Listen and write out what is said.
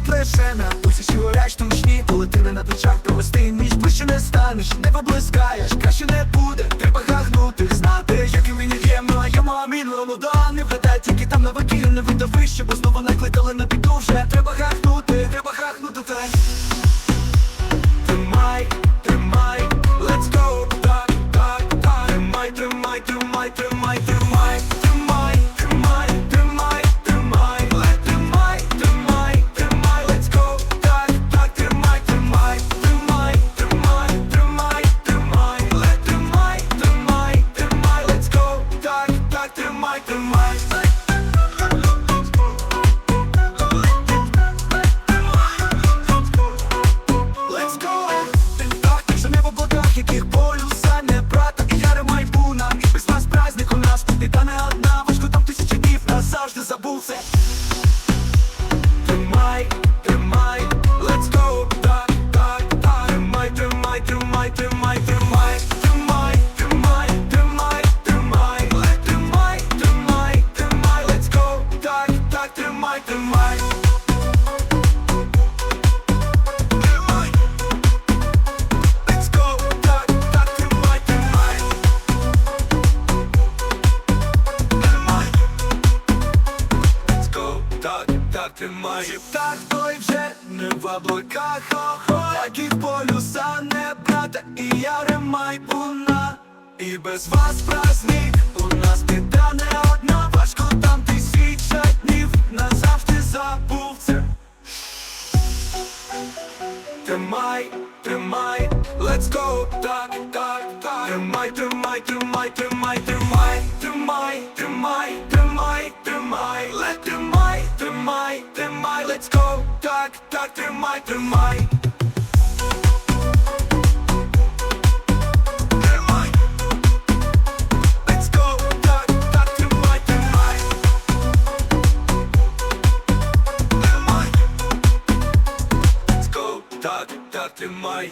Навіть лише на тусячі коли ти не на плечах провести ніч ближче не станеш, не поблискаєш, краще не буде, треба гагнути, знати, як і мені є моєму амінному да не вгадай, тільки там на не видовище, бо знову накликали на піду вже Треба гахнути, треба гахнути та Тримай, тримай, let's go, так, так, так. Тримай, тримай, тримай, тримай тримай, тримай, тримай, тримай Тримай, тримай, тримай, тримай тримай, тримай, let's go. Так, так, тримай, тримай. Так, так, тримай Так, той вже не в облаках, хо-хо полюса не брата, і я ремай буна. І без вас праздник, у нас біда не одна. Важко там тисяча днів, назавжди забув це. Тримай, тримай, let's go, так, так, так. Тримай, тримай, тримай, тримай, тримай, тримай, тримай, тримай, тримай. Let тримай, тримай, тримай, let's go, так, так, тримай, тримай та тримай.